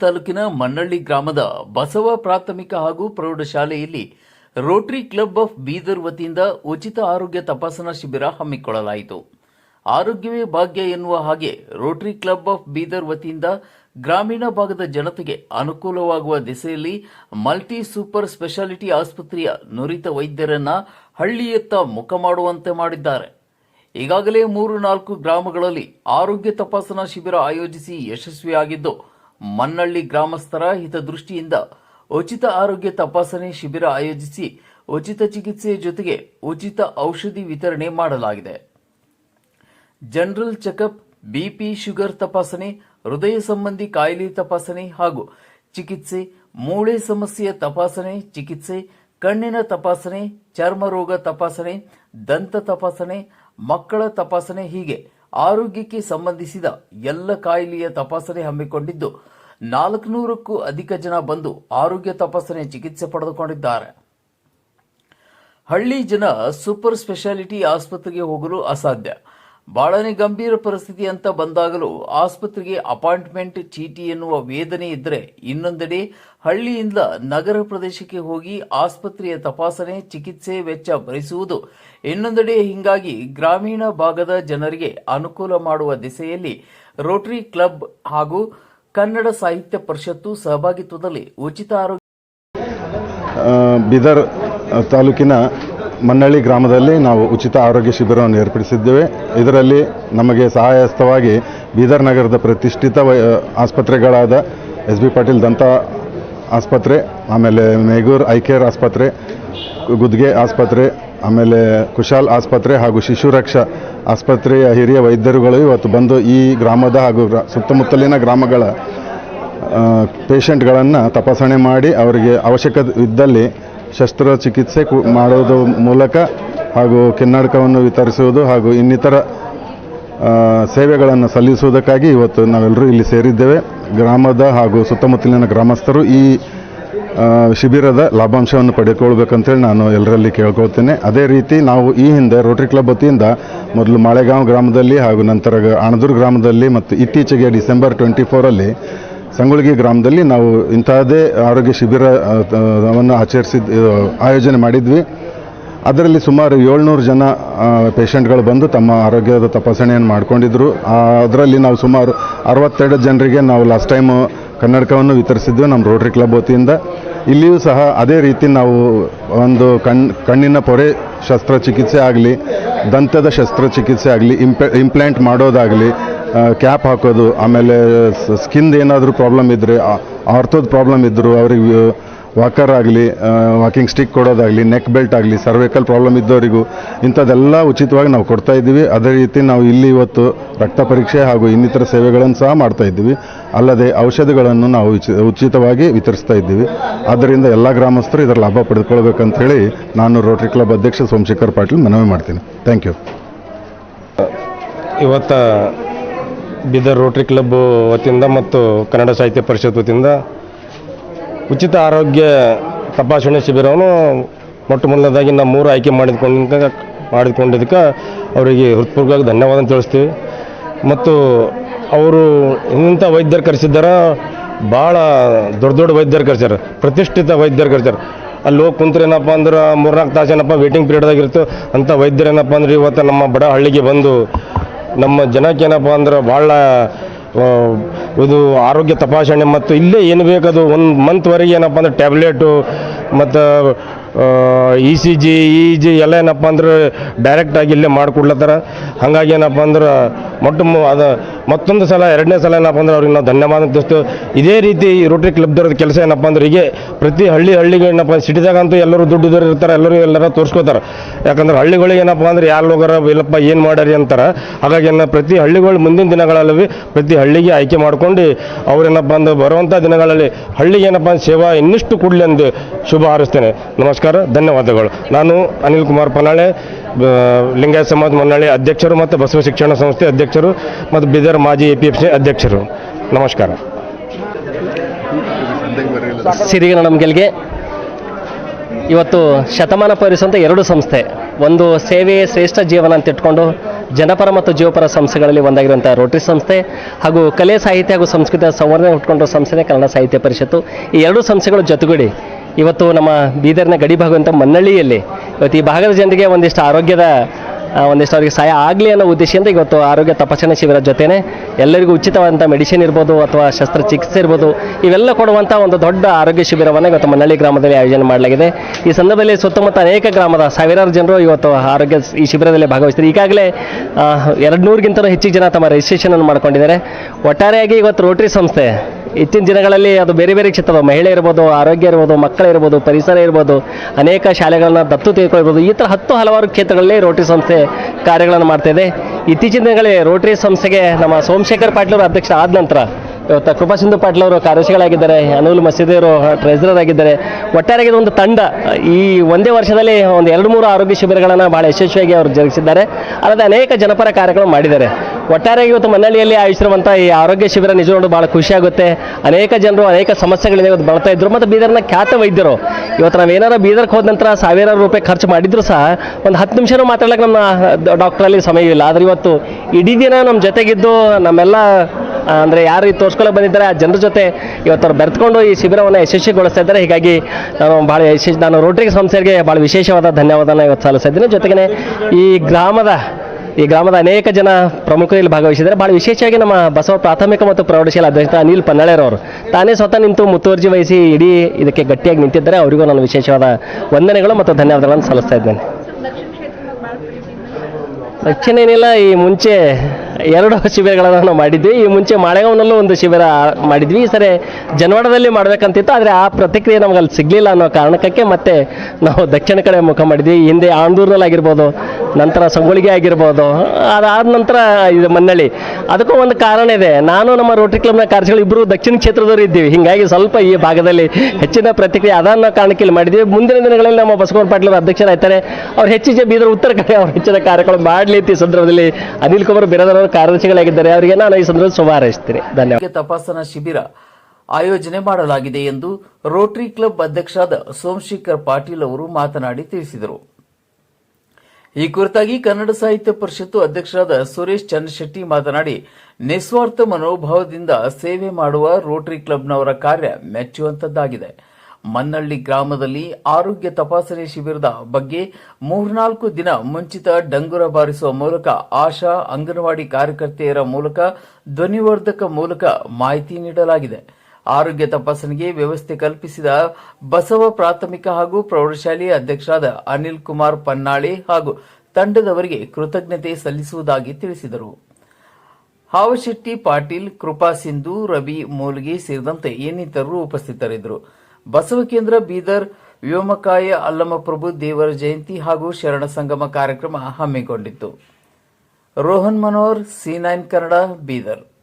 ತಾಲೂಕಿನ ಮನ್ನಳ್ಳಿ ಗ್ರಾಮದ ಬಸವ ಪ್ರಾಥಮಿಕ ಹಾಗೂ ಪ್ರೌಢಶಾಲೆಯಲ್ಲಿ ರೋಟರಿ ಕ್ಲಬ್ ಆಫ್ ಬೀದರ್ ವತಿಯಿಂದ ಉಚಿತ ಆರೋಗ್ಯ ತಪಾಸಣಾ ಶಿಬಿರ ಹಮ್ಮಿಕೊಳ್ಳಲಾಯಿತು. ಆರೋಗ್ಯವೇ ಭಾಗ್ಯ ಎನ್ನುವ ಹಾಗೆ ರೋಟರಿ ಕ್ಲಬ್ ಆಫ್ ಬೀದರ್ ವತಿಯಿಂದ ಗ್ರಾಮೀಣ ಭಾಗದ ಜನತೆಗೆ ಅನುಕೂಲವಾಗುವ ದಿಸೆಯಲ್ಲಿ ಮಲ್ಟಿ ಸೂಪರ್ ಸ್ಪೆಷಾಲಿಟಿ ಆಸ್ಪತ್ರೆಯ ನುರಿತ ವೈದ್ಯರನ್ನ ಹಳ್ಳಿಯತ್ತ ಮುಖ ಮಾಡುವಂತೆ ಮಾಡಿದ್ದಾರೆ. ಈಗಾಗಲೇ ಮೂರು ನಾಲ್ಕು ಗ್ರಾಮಗಳಲ್ಲಿ ಆರೋಗ್ಯ ತಪಾಸಣಾ ಶಿಬಿರ ಆಯೋಜಿಸಿ ಯಶಸ್ವಿಯಾಗಿದ್ದು ಮನ್ನಳ್ಳಿ ಗ್ರಾಮಸ್ಥರ ಹಿತದೃಷ್ಟಿಯಿಂದ ಉಚಿತ ಆರೋಗ್ಯ ತಪಾಸಣೆ ಶಿಬಿರ ಆಯೋಜಿಸಿ ಉಚಿತ ಚಿಕಿತ್ಸೆ ಜೊತೆಗೆ ಉಚಿತ ಔಷಧಿ ವಿತರಣೆ ಮಾಡಲಾಗಿದೆ. ಜನರಲ್ ಚೆಕಪ್, ಬಿಪಿ, ಶುಗರ್ ತಪಾಸಣೆ, ಹೃದಯ ಸಂಬಂಧಿ ಕಾಯಿಲೆ ತಪಾಸಣೆ ಹಾಗೂ ಚಿಕಿತ್ಸೆ, ಮೂಳೆ ಸಮಸ್ಯೆಯ ತಪಾಸಣೆ, ಚಿಕಿತ್ಸೆ, ಕಣ್ಣಿನ ತಪಾಸಣೆ ಚರ್ಮ ರೋಗ ತಪಾಸಣೆ, ದಂತ ತಪಾಸಣೆ, ಮಕ್ಕಳ ತಪಾಸಣೆ ಹೀಗೆ ಆರೋಗ್ಯಕ್ಕೆ ಸಂಬಂಧಿಸಿದ ಎಲ್ಲ ಕಾಯಿಲೆಯ ತಪಾಸಣೆ ಹಮ್ಮಿಕೊಂಡಿದ್ದು, ನಾಲ್ಕುನೂರಕ್ಕೂ ಅಧಿಕ ಜನ ಬಂದು ಆರೋಗ್ಯ ತಪಾಸಣೆ ಚಿಕಿತ್ಸೆ ಪಡೆದುಕೊಂಡಿದ್ದಾರೆ. ಹಳ್ಳಿ ಜನ ಸೂಪರ್ ಸ್ಪೆಷಾಲಿಟಿ ಆಸ್ಪತ್ರೆಗೆ ಹೋಗಲು ಅಸಾಧ್ಯ. ಬಹಳನೇ ಗಂಭೀರ ಪರಿಸ್ಥಿತಿ ಅಂತ ಬಂದಾಗಲೂ ಆಸ್ಪತ್ರೆಗೆ ಅಪಾಯಿಂಟ್ಮೆಂಟ್ ಚೀಟಿ ಎನ್ನುವ ವೇದನೆ ಇದ್ದರೆ ಇನ್ನೊಂದೆಡೆ ಹಳ್ಳಿಯಿಂದ ನಗರ ಪ್ರದೇಶಕ್ಕೆ ಹೋಗಿ ಆಸ್ಪತ್ರೆಯ ತಪಾಸಣೆ, ಚಿಕಿತ್ಸೆ ವೆಚ್ಚ ಭರಿಸುವುದು. ಇನ್ನೊಂದೆಡೆ ಹಿಂಗಾಗಿ ಗ್ರಾಮೀಣ ಭಾಗದ ಜನರಿಗೆ ಅನುಕೂಲ ಮಾಡುವ ದಿಸೆಯಲ್ಲಿ ರೋಟರಿ ಕ್ಲಬ್ ಹಾಗೂ ಕನ್ನಡ ಸಾಹಿತ್ಯ ಪರಿಷತ್ತು ಸಹಭಾಗಿತ್ವದಲ್ಲಿ ಉಚಿತ ಆರೋಗ್ಯ ಬೀದರ್ ತಾಲೂಕಿನ ಮನ್ನಳ್ಳಿ ಗ್ರಾಮದಲ್ಲಿ ನಾವು ಉಚಿತ ಆರೋಗ್ಯ ಶಿಬಿರವನ್ನು ಏರ್ಪಡಿಸಿದ್ದೇವೆ. ಇದರಲ್ಲಿ ನಮಗೆ ಸಹಾಯಸ್ಥವಾಗಿ ಬೀದರ್ ನಗರದ ಪ್ರತಿಷ್ಠಿತ ಆಸ್ಪತ್ರೆಗಳಾದ ಎಸ್ ಬಿ ಪಾಟೀಲ್ ದಂತ ಆಸ್ಪತ್ರೆ, ಆಮೇಲೆ ಮೇಗೂರ್ ಐಕೇರ್ ಆಸ್ಪತ್ರೆ, ಗುದ್ಗೆ ಆಸ್ಪತ್ರೆ, ಆಮೇಲೆ ಕುಶಾಲ್ ಆಸ್ಪತ್ರೆ ಹಾಗೂ ಶಿಶು ರಕ್ಷಾ ಆಸ್ಪತ್ರೆಯ ಹಿರಿಯ ವೈದ್ಯರುಗಳು ಇವತ್ತು ಬಂದು ಈ ಗ್ರಾಮದ ಹಾಗೂ ಸುತ್ತಮುತ್ತಲಿನ ಗ್ರಾಮಗಳ ಪೇಷಂಟ್ಗಳನ್ನು ತಪಾಸಣೆ ಮಾಡಿ ಅವರಿಗೆ ಅವಶ್ಯಕವಿದ್ದಲ್ಲಿ ಶಸ್ತ್ರಚಿಕಿತ್ಸೆ ಮಾಡುವುದು ಮೂಲಕ ಹಾಗೂ ಕಿನ್ನಡಕವನ್ನು ವಿತರಿಸುವುದು ಹಾಗೂ ಇನ್ನಿತರ ಸೇವೆಗಳನ್ನು ಸಲ್ಲಿಸುವುದಕ್ಕಾಗಿ ಇವತ್ತು ನಾವೆಲ್ಲರೂ ಇಲ್ಲಿ ಸೇರಿದ್ದೇವೆ. ಗ್ರಾಮದ ಹಾಗೂ ಸುತ್ತಮುತ್ತಲಿನ ಗ್ರಾಮಸ್ಥರು ಈ ಶಿಬಿರದ ಲಾಭಾಂಶವನ್ನು ಪಡೆದುಕೊಳ್ಬೇಕಂತೇಳಿ ನಾನು ಎಲ್ಲರಲ್ಲಿ ಕೇಳ್ಕೊಳ್ತೇನೆ. ಅದೇ ರೀತಿ ನಾವು ಈ ಹಿಂದೆ ರೋಟ್ರಿ ಕ್ಲಬ್ ವತಿಯಿಂದ ಮೊದಲು ಮಾಳೆಗಾಂವ್ ಗ್ರಾಮದಲ್ಲಿ ಹಾಗೂ ನಂತರ ಅಣದೂರು ಗ್ರಾಮದಲ್ಲಿ ಮತ್ತು ಇತ್ತೀಚೆಗೆ ಡಿಸೆಂಬರ್ ಟ್ವೆಂಟಿ ಫೋರಲ್ಲಿ ಸಂಗೊಳ್ಗಿ ಗ್ರಾಮದಲ್ಲಿ ನಾವು ಇಂತಹದೇ ಆರೋಗ್ಯ ಶಿಬಿರವನ್ನು ಆಚರಿಸಿದ ಆಯೋಜನೆ ಮಾಡಿದ್ವಿ. ಅದರಲ್ಲಿ ಸುಮಾರು ಏಳ್ನೂರು ಜನ ಪೇಷಂಟ್ಗಳು ಬಂದು ತಮ್ಮ ಆರೋಗ್ಯದ ತಪಾಸಣೆಯನ್ನು ಮಾಡ್ಕೊಂಡಿದ್ರು. ಅದರಲ್ಲಿ ನಾವು ಸುಮಾರು ಅರವತ್ತೆರಡು ಜನರಿಗೆ ನಾವು ಲಾಸ್ಟ್ ಟೈಮು ಕನ್ನಡಕವನ್ನು ವಿತರಿಸಿದ್ವಿ ನಮ್ಮ ರೋಟ್ರಿ ಕ್ಲಬ್ ವತಿಯಿಂದ. ಇಲ್ಲಿಯೂ ಸಹ ಅದೇ ರೀತಿ ನಾವು ಒಂದು ಕಣ್, ಕಣ್ಣಿನ ಪೊರೆ ಶಸ್ತ್ರಚಿಕಿತ್ಸೆ ಆಗಲಿ, ದಂತದ ಶಸ್ತ್ರಚಿಕಿತ್ಸೆ ಆಗಲಿ, ಇಂಪೆ ಇಂಪ್ಲಾಂಟ್ ಮಾಡೋದಾಗಲಿ ಕ್ಯಾಪ್ ಹಾಕೋದು, ಆಮೇಲೆ ಸ್ಕಿನ್ ಏನಾದರೂ ಪ್ರಾಬ್ಲಮ್ ಇದ್ದರೆ ಆರ್ಥೋದ್ ಪ್ರಾಬ್ಲಮ್ ಇದ್ದರು ಅವ್ರಿಗೆ ವಾಕರ್ ಆಗಲಿ ವಾಕಿಂಗ್ ಸ್ಟಿಕ್ ಕೊಡೋದಾಗಲಿ ನೆಕ್ ಬೆಲ್ಟ್ ಆಗಲಿ ಸರ್ವೈಕಲ್ ಪ್ರಾಬ್ಲಮ್ ಇದ್ದವರಿಗೂ ಇಂಥದ್ದೆಲ್ಲ ಉಚಿತವಾಗಿ ನಾವು ಕೊಡ್ತಾ ಇದ್ದೀವಿ. ಅದೇ ರೀತಿ ನಾವು ಇಲ್ಲಿ ಇವತ್ತು ರಕ್ತ ಪರೀಕ್ಷೆ ಹಾಗೂ ಇನ್ನಿತರ ಸೇವೆಗಳನ್ನು ಸಹ ಮಾಡ್ತಾ ಇದ್ದೀವಿ. ಅಲ್ಲದೆ ಔಷಧಿಗಳನ್ನು ನಾವು ಉಚಿ- ಉಚಿತವಾಗಿ ವಿತರಿಸ್ತಾ ಇದ್ದೀವಿ. ಆದ್ದರಿಂದ ಎಲ್ಲ ಗ್ರಾಮಸ್ಥರು ಇದರ ಲಾಭ ಪಡೆದುಕೊಳ್ಬೇಕಂತ ಹೇಳಿ ನಾನು ರೋಟರಿ ಕ್ಲಬ್ ಅಧ್ಯಕ್ಷ ಸೋಮಶೇಖರ್ ಪಾಟೀಲ್ ಮನವಿ ಮಾಡ್ತೀನಿ. ಥ್ಯಾಂಕ್ ಯು ಇವತ್ತ ಬೀದರ್ ರೋಟ್ರಿ ಕ್ಲಬ್ ವತಿಯಿಂದ ಮತ್ತು ಕನ್ನಡ ಸಾಹಿತ್ಯ ಪರಿಷತ್ ವತಿಯಿಂದ ಉಚಿತ ಆರೋಗ್ಯ ತಪಾಸಣೆ ಶಿಬಿರವನ್ನು ಮೊಟ್ಟ ಮೊದಲನೇದಾಗಿ ನಾವು ಮೂರು ಆಯ್ಕೆ ಮಾಡಿದ್ಕೊಂಡ ಮಾಡಿಕೊಂಡಿದ್ದಕ್ಕೆ ಅವರಿಗೆ ಹೃತ್ಪೂರ್ವಕ ಧನ್ಯವಾದ ತಿಳಿಸ್ತೀವಿ. ಮತ್ತು ಅವರು ಇಂಥ ವೈದ್ಯರು ಕರೆಸಿದ್ದಾರ, ಭಾಳ ದೊಡ್ಡ ದೊಡ್ಡ ವೈದ್ಯರು ಕರೆಸ್ಯಾರ, ಪ್ರತಿಷ್ಠಿತ ವೈದ್ಯರು ಕರೆಸ್ಯಾರ. ಅಲ್ಲಿ ಹೋಗಿ ಕುಂತ್ರೆ ಏನಪ್ಪ ಅಂದ್ರೆ ಮೂರ್ನಾಲ್ಕು ತಾಸು ಏನಪ್ಪ ವೇಟಿಂಗ್ ಪೀರಿಯಡ್ ಇರ್ತು, ಅಂಥ ವೈದ್ಯರು ಏನಪ್ಪ ಅಂದ್ರೆ ಇವತ್ತು ನಮ್ಮ ಬಡ ಹಳ್ಳಿಗೆ ಬಂದು ನಮ್ಮ ಜನಕ್ಕೇನಪ್ಪ ಅಂದ್ರೆ ಭಾಳ ಇದು ಆರೋಗ್ಯ ತಪಾಸಣೆ ಮತ್ತು ಇಲ್ಲೇ ಏನು ಬೇಕದು ಒಂದು ಮಂತ್ವರೆಗೆ ಏನಪ್ಪ ಅಂದ್ರೆ ಟ್ಯಾಬ್ಲೆಟು ಮತ್ತು E C G E G ಎಲ್ಲ ಏನಪ್ಪ ಅಂದ್ರೆ ಡೈರೆಕ್ಟಾಗಿ ಇಲ್ಲೇ ಮಾಡಿಕೊಡ್ಲತ್ತಾರ. ಹಾಗಾಗಿ ಏನಪ್ಪ ಅಂದ್ರೆ ಮೊಟ್ಟ ಅದು ಮತ್ತೊಂದು ಸಲ, ಎರಡನೇ ಸಲ ಏನಪ್ಪ ಅಂದ್ರೆ ಅವ್ರಿಗೆ ನಾವು ಧನ್ಯವಾದ ತಿಳಿಸ್ತೇವೆ. ಇದೇ ರೀತಿ ಈ ಕ್ಲಬ್ ಕ್ಲಬ್ದವ್ರದ್ದು ಕೆಲಸ ಏನಪ್ಪ ಅಂದ್ರೆ ಹೀಗೆ ಪ್ರತಿ ಹಳ್ಳಿ ಹಳ್ಳಿಗೆ ಏನಪ್ಪ ಸಿಟಿದಾಗ ಅಂತೂ ಎಲ್ಲರೂ ದುಡ್ಡು ದೊರೆ ಇರ್ತಾರೆ, ಎಲ್ಲರೂ ಎಲ್ಲರ ತೋರಿಸ್ಕೋತಾರೆ. ಯಾಕಂದ್ರೆ ಹಳ್ಳಿಗಳಿಗೆ ಏನಪ್ಪ ಅಂದ್ರೆ ಯಾರು ಹೋಗಾರ, ಇಲ್ಲಪ್ಪ ಏನು ಮಾಡ್ಯಾರಿ ಅಂತಾರೆ. ಹಾಗಾಗಿ ಏನ ಪ್ರತಿ ಹಳ್ಳಿಗಳು ಮುಂದಿನ ದಿನಗಳಲ್ಲಿ ಪ್ರತಿ ಹಳ್ಳಿಗೆ ಆಯ್ಕೆ ಮಾಡ್ಕೊಂಡು ಅವ್ರೇನಪ್ಪ ಅಂದ್ರೆ ಬರುವಂಥ ದಿನಗಳಲ್ಲಿ ಹಳ್ಳಿಗೆ ಏನಪ್ಪ ಸೇವಾ ಇನ್ನಿಷ್ಟು ಕೊಡಲಿ ಎಂದು ಶುಭ ಹಾರಿಸ್ತೇನೆ. ನಮಸ್ಕಾರ. ಧನ್ಯವಾದಗಳು. ನಾನು ಅನಿಲ್ ಕುಮಾರ್ ಪನಾಳೆ ಲಿಂಗಾಯತ ಸಮಾಜ ಮನ್ನಳ್ಳಿ ಅಧ್ಯಕ್ಷರು ಮತ್ತು ಬಸವ ಶಿಕ್ಷಣ ಸಂಸ್ಥೆ ಅಧ್ಯಕ್ಷರು ಮತ್ತು ಬೀದರ್ ಮಾಜಿ ಎ ಸಿ ಅಧ್ಯಕ್ಷರು. ನಮಸ್ಕಾರ. ಸಿರಿಗೆ ನಮ್ಗೆಲ್ಗೆ ಇವತ್ತು ಶತಮಾನ ಪರಿಸುವಂಥ ಎರಡು ಸಂಸ್ಥೆ. ಒಂದು ಸೇವೆ ಶ್ರೇಷ್ಠ ಜೀವನ ಅಂತ ಇಟ್ಕೊಂಡು ಜನಪರ ಮತ್ತು ಜೀವಪರ ಸಂಸ್ಥೆಗಳಲ್ಲಿ ಒಂದಾಗಿರುವಂಥ ರೋಟರಿ ಸಂಸ್ಥೆ ಹಾಗೂ ಕಲೆ, ಸಾಹಿತ್ಯ ಹಾಗೂ ಸಂಸ್ಕೃತ ಸಂವರ್ಧನೆ ಹುಟ್ಕೊಂಡಿರೋ ಸಂಸ್ಥೆನೇ ಕನ್ನಡ ಸಾಹಿತ್ಯ ಪರಿಷತ್ತು. ಈ ಎರಡೂ ಸಂಸ್ಥೆಗಳು ಜೊತೆಗೂಡಿ ಇವತ್ತು ನಮ್ಮ ಬೀದರ್ನ ಗಡಿ ಭಾಗವಂತ ಮನ್ನಳ್ಳಿಯಲ್ಲಿ ಇವತ್ತು ಈ ಭಾಗದ ಜನರಿಗೆ ಒಂದಿಷ್ಟು ಆರೋಗ್ಯದ ಒಂದಿಷ್ಟು ಅವರಿಗೆ ಸಹಾಯ ಆಗಲಿ ಅನ್ನೋ ಉದ್ದೇಶದಿಂದ ಇವತ್ತು ಆರೋಗ್ಯ ತಪಾಸಣೆ ಶಿಬಿರ ಜೊತೆನೆ ಎಲ್ಲರಿಗೂ ಉಚಿತವಾದಂಥ ಮೆಡಿಸಿನ್ ಇರ್ಬೋದು ಅಥವಾ ಶಸ್ತ್ರಚಿಕಿತ್ಸೆ ಇರ್ಬೋದು, ಇವೆಲ್ಲ ಕೊಡುವಂಥ ಒಂದು ದೊಡ್ಡ ಆರೋಗ್ಯ ಶಿಬಿರವನ್ನು ಇವತ್ತು ಮನ್ನಳ್ಳಿ ಗ್ರಾಮದಲ್ಲಿ ಆಯೋಜನೆ ಮಾಡಲಾಗಿದೆ. ಈ ಸಂದರ್ಭದಲ್ಲಿ ಸುತ್ತಮುತ್ತ ಅನೇಕ ಗ್ರಾಮದ ಸಾವಿರಾರು ಜನರು ಇವತ್ತು ಆರೋಗ್ಯ ಈ ಶಿಬಿರದಲ್ಲಿ ಭಾಗವಹಿಸಿದ್ರು. ಈಗಾಗಲೇ ಎರಡು ನೂರಿಗಿಂತಲೂ ಹೆಚ್ಚಿಗೆ ಜನ ತಮ್ಮ ರಿಜಿಸ್ಟ್ರೇಷನ್ ಅನ್ನು ಮಾಡ್ಕೊಂಡಿದ್ದಾರೆ. ಒಟ್ಟಾರೆಯಾಗಿ ಇವತ್ತು ರೋಟರಿ ಸಂಸ್ಥೆ ಇತ್ತೀನ ದಿನಗಳಲ್ಲಿ ಅದು ಬೇರೆ ಬೇರೆ ಕ್ಷೇತ್ರದ ಮಹಿಳೆ ಇರ್ಬೋದು, ಆರೋಗ್ಯ ಇರ್ಬೋದು ಮಕ್ಕಳಿರ್ಬೋದು ಪರಿಸರ ಇರ್ಬೋದು, ಅನೇಕ ಶಾಲೆಗಳನ್ನು ದತ್ತು ತೆಗೆದುಕೊಳ್ಬೋದು. ಈ ಥರ ಹತ್ತು ಹಲವಾರು ಕ್ಷೇತ್ರಗಳಲ್ಲಿ ರೋಟರಿ ಸಂಸ್ಥೆ ಕಾರ್ಯಗಳನ್ನು ಮಾಡ್ತಾಯಿದೆ ಇತ್ತೀಚಿನ ದಿನಗಳಲ್ಲಿ ರೋಟರಿ ಸಂಸ್ಥೆಗೆ ನಮ್ಮ ಸೋಮಶೇಖರ್ ಪಾಟೀಲ್ ಅವರು ಅಧ್ಯಕ್ಷ ಆದ ನಂತರ ಇವತ್ತು ಕೃಪಾ ಸಿಂಧು ಪಾಟೀಲ್ ಅವರು ಕಾರ್ಯದರ್ಶಿಗಳಾಗಿದ್ದಾರೆ, ಅನುಲ್ ಮಸೀದಿಯವರು ಟ್ರೆಜರರ್ ಆಗಿದ್ದಾರೆ ಒಟ್ಟಾರೆಗೆ ಒಂದು ತಂಡ, ಈ ಒಂದೇ ವರ್ಷದಲ್ಲಿ ಒಂದು ಎರಡು ಮೂರು ಆರೋಗ್ಯ ಶಿಬಿರಗಳನ್ನು ಭಾಳ ಯಶಸ್ವಿಯಾಗಿ ಅವರು ಜರುಗಿಸಿದ್ದಾರೆ. ಅಲ್ಲದೆ ಅನೇಕ ಜನಪರ ಕಾರ್ಯಕ್ರಮ ಮಾಡಿದ್ದಾರೆ. ಒಟ್ಟಾರೆ ಇವತ್ತು ಮನ್ನಳ್ಳಿಯಲ್ಲಿ ಆಯೋಜಿಸಿರುವಂಥ ಈ ಆರೋಗ್ಯ ಶಿಬಿರ ನಿಜ ನೋಡಿ ಭಾಳ ಖುಷಿಯಾಗುತ್ತೆ ಅನೇಕ ಜನರು ಅನೇಕ ಸಮಸ್ಯೆಗಳಿಂದ ಇವತ್ತು ಬಳತಾ ಇದ್ರು. ಮತ್ತು ಬೀದರ್ನ ಖ್ಯಾತ ವೈದ್ಯರು. ಇವತ್ತು ನಾವು ಏನಾರು ಬೀದರ್ಗೆ ಹೋದ ನಂತರ ಸಾವಿರಾರು ರೂಪಾಯಿ ಖರ್ಚು ಮಾಡಿದ್ರು ಸಹ ಒಂದು ಹತ್ತು ನಿಮಿಷನೂ ಮಾತಾಡ್ಲಿಕ್ಕೆ ನಮ್ಮ ಡಾಕ್ಟ್ರಲ್ಲಿ ಸಮಯವಿಲ್ಲ ಆದರೆ ಇವತ್ತು ಇಡೀ ದಿನ ನಮ್ಮ ಜೊತೆಗಿದ್ದು ನಮ್ಮೆಲ್ಲ ಅಂದರೆ ಯಾರು ತೋರಿಸ್ಕೊಳ್ಳೋಕೆ ಬಂದಿದ್ದಾರೆ, ಆ ಜನರ ಜೊತೆ ಇವತ್ತು ಅವ್ರು ಬೆರೆತ್ಕೊಂಡು ಈ ಶಿಬಿರವನ್ನು ಯಶಸ್ವಿಗೊಳಿಸ್ತಾ ಇದ್ದಾರೆ. ಹೀಗಾಗಿ ನಾನು ಭಾಳ ಯಶಸ್ವಿ, ನಾನು ರೋಟರಿ ಸಂಸ್ಥೆಗೆ ಭಾಳ ವಿಶೇಷವಾದ ಧನ್ಯವಾದನ ಇವತ್ತು ಸಲ್ಲಿಸ್ತಾ ಇದ್ದೀನಿ. ಜೊತೆಗೆ ಈ ಗ್ರಾಮದ ಈ ಗ್ರಾಮದ ಅನೇಕ ಜನ ಪ್ರಮುಖರು ಇಲ್ಲಿ ಭಾಗವಹಿಸಿದ್ದಾರೆ. ಭಾಳ ವಿಶೇಷವಾಗಿ ನಮ್ಮ ಬಸವ ಪ್ರಾಥಮಿಕ ಮತ್ತು ಪ್ರೌಢಶಾಲಾ ಅಧ್ಯಕ್ಷ ಅನಿಲ್ ಪನ್ನಳೆರವರು ತಾನೇ ಸ್ವತಃ ನಿಂತು ಮುತುವರ್ಜಿ ವಹಿಸಿ ಇಡೀ ಇದಕ್ಕೆ ಗಟ್ಟಿಯಾಗಿ ನಿಂತಿದ್ದಾರೆ. ಅವರಿಗೂ ನಾನು ವಿಶೇಷವಾದ ವಂದನೆಗಳು ಮತ್ತು ಧನ್ಯವಾದಗಳನ್ನು ಸಲ್ಲಿಸ್ತಾ ಇದ್ದೇನೆ. ರಕ್ಷಣೆ ಏನಿಲ್ಲ, ಈ ಮುಂಚೆ ಎರಡು ಶಿಬಿರಗಳನ್ನು ನಾವು ಮಾಡಿದ್ವಿ. ಈ ಮುಂಚೆ ಮಾಳೆಗಾವ್ನಲ್ಲೂ ಒಂದು ಶಿಬಿರ ಮಾಡಿದ್ವಿ. ಈ ಸರಿ ಜನವಾಡದಲ್ಲಿ ಮಾಡಬೇಕಂತಿತ್ತು, ಆದರೆ ಆ ಪ್ರತಿಕ್ರಿಯೆ ನಮ್ಗೆ ಅಲ್ಲಿ ಸಿಗಲಿಲ್ಲ ಅನ್ನೋ ಕಾರಣಕ್ಕೆ ಮತ್ತೆ ನಾವು ದಕ್ಷಿಣ ಕಡೆ ಮುಖ ಮಾಡಿದ್ವಿ. ಹಿಂದೆ ಆಂದೂರ್ನಲ್ಲಿ ಆಗಿರ್ಬೋದು ನಂತರ ಸಂಗೊಳಿಗೆ ಆಗಿರ್ಬೋದು. ಅದಾದ ನಂತರ ಇದು ಮನ್ನಳ್ಳಿ. ಅದಕ್ಕೂ ಒಂದು ಕಾರಣ ಇದೆ. ನಾನು ನಮ್ಮ ರೋಟರಿ ಕ್ಲಬ್ನ ಕಾರ್ಯಗಳು ಇಬ್ಬರು ದಕ್ಷಿಣ ಕ್ಷೇತ್ರದವರು ಇದ್ದೀವಿ. ಹೀಗಾಗಿ ಸ್ವಲ್ಪ ಈ ಭಾಗದಲ್ಲಿ ಹೆಚ್ಚಿನ ಪ್ರತಿಕ್ರಿಯೆ ಅದನ್ನು ಕಾರಣಕ್ಕೆ ಇಲ್ಲಿ ಮಾಡಿದ್ವಿ ಮುಂದಿನ ದಿನಗಳಲ್ಲಿ ನಮ್ಮ ಬಸವನ ಪಾಟೀಲ್ ಅವರು ಅಧ್ಯಕ್ಷರಾಗ್ತಾರೆ ಅವ್ರು ಹೆಚ್ಚಿಗೆ ಬೀದರ್ ಉತ್ತರ ಕಡೆ ಅವ್ರು ಹೆಚ್ಚಿನ ಕಾರ್ಯಕ್ರಮ ಮಾಡಲಿ ಈ ಸಂದರ್ಭದಲ್ಲಿ ಅನಿಲ್ ಕುಮಾರ್ ಬಿರದರವರು ಕಾರ್ಯದರ್ಶಿಗಳಾಗಿದ್ದಾರೆ. ಅವರಿಗೆ ನಾನು ಈ ಸಂದರ್ಭದಲ್ಲಿ ಶುಭ ಹಾರೈಸ್ತೀನಿ ಧನ್ಯವಾದ ತಪಾಸಣಾ ಶಿಬಿರ ಆಯೋಜನೆ ಮಾಡಲಾಗಿದೆ ಎಂದು ರೋಟರಿ ಕ್ಲಬ್ ಅಧ್ಯಕ್ಷರಾದ ಸೋಮಶೇಖರ್ ಪಾಟೀಲ್ ಅವರು ಮಾತನಾಡಿ ತಿಳಿಸಿದರು. ಈ ಕುರಿತಾಗಿ ಕನ್ನಡ ಸಾಹಿತ್ಯ ಪರಿಷತ್ತು ಅಧ್ಯಕ್ಷರಾದ ಸುರೇಶ್ ಚಂದ್ರಶೆಟ್ಟಿ ಮಾತನಾಡಿ, ನಿಸ್ವಾರ್ಥ ಮನೋಭಾವದಿಂದ ಸೇವೆ ಮಾಡುವ ರೋಟರಿ ಕ್ಲಬ್ನವರ ಕಾರ್ಯ ಮೆಚ್ಚುವಂತದ್ದಾಗಿದೆ. ಮನ್ನಳ್ಳಿ ಗ್ರಾಮದಲ್ಲಿ ಆರೋಗ್ಯ ತಪಾಸಣೆ ಶಿಬಿರದ ಬಗ್ಗೆ ಮೂರ್ನಾಲ್ಕು ದಿನ ಮುಂಚಿತ ಡಂಗುರ ಬಾರಿಸುವ ಮೂಲಕ ಆಶಾ ಅಂಗನವಾಡಿ ಕಾರ್ಯಕರ್ತೆಯರ ಮೂಲಕ ಧ್ವನಿವರ್ಧಕ ಮೂಲಕ ಮಾಹಿತಿ ನೀಡಲಾಗಿದೆ. ಆರೋಗ್ಯ ತಪಾಸಣೆಗೆ ವ್ಯವಸ್ಥೆ ಕಲ್ಪಿಸಿದ ಬಸವ ಪ್ರಾಥಮಿಕ ಹಾಗೂ ಪ್ರೌಢಶಾಲೆಯ ಅಧ್ಯಕ್ಷರಾದ ಅನಿಲ್ ಕುಮಾರ್ ಪನ್ನಾಳಿ ಹಾಗೂ ತಂಡದವರಿಗೆ ಕೃತಜ್ಞತೆ ಸಲ್ಲಿಸುವುದಾಗಿ ತಿಳಿಸಿದರು. ಹಾವಶೆಟ್ಟಿ, ಪಾಟೀಲ್, ಕೃಪಾ ಸಿಂಧು, ರವಿ ಮೂಲ್ಗಿ ಸೇರಿದಂತೆ ಇನ್ನಿತರರು ಉಪಸ್ಥಿತರಿದ್ದರು. ಬಸವ ಕೇಂದ್ರ, ಬೀದರ್, ವ್ಯೋಮಕಾಯ ಅಲ್ಲಮಪ್ರಭು ದೇವರ ಜಯಂತಿ ಹಾಗೂ ಶರಣ ಸಂಗಮ ಕಾರ್ಯಕ್ರಮ ಹಮ್ಮಿಕೊಂಡಿತ್ತು. Rohan Manohar, C nine Kannada, Bidar.